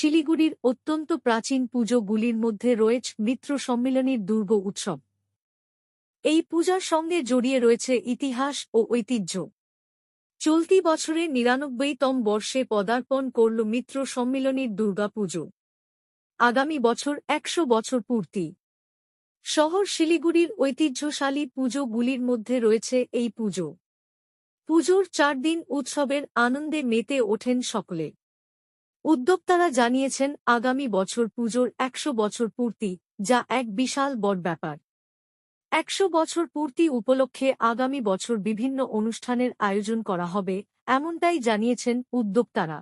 শিলিগুড়ির অত্যন্ত প্রাচীন পুজোগুলির মধ্যে রয়েছে মিত্র সম্মিলনীর দুর্গ উৎসব। এই পূজার সঙ্গে জড়িয়ে রয়েছে ইতিহাস ও ঐতিহ্য। চলতি বছরে নিরানব্বইতম বর্ষে পদার্পণ করল মিত্র সম্মিলনীর দুর্গাপুজো আগামী বছর একশো বছর পূর্তি। শহর শিলিগুড়ির ঐতিহ্যশালী পুজোগুলির মধ্যে রয়েছে এই পুজো। পুজোর চার দিন উৎসবের আনন্দে মেতে ওঠেন সকলে। উদ্যোক্তারা জানিয়েছেন, আগামী বছর পুজোর একশো বছর পূর্তি, যা এক বিশাল বড় ব্যাপার। একশো বছর পূর্তি উপলক্ষে আগামী বছর বিভিন্ন অনুষ্ঠানের আয়োজন করা হবে, এমনটাই জানিয়েছেন উদ্যোক্তারা।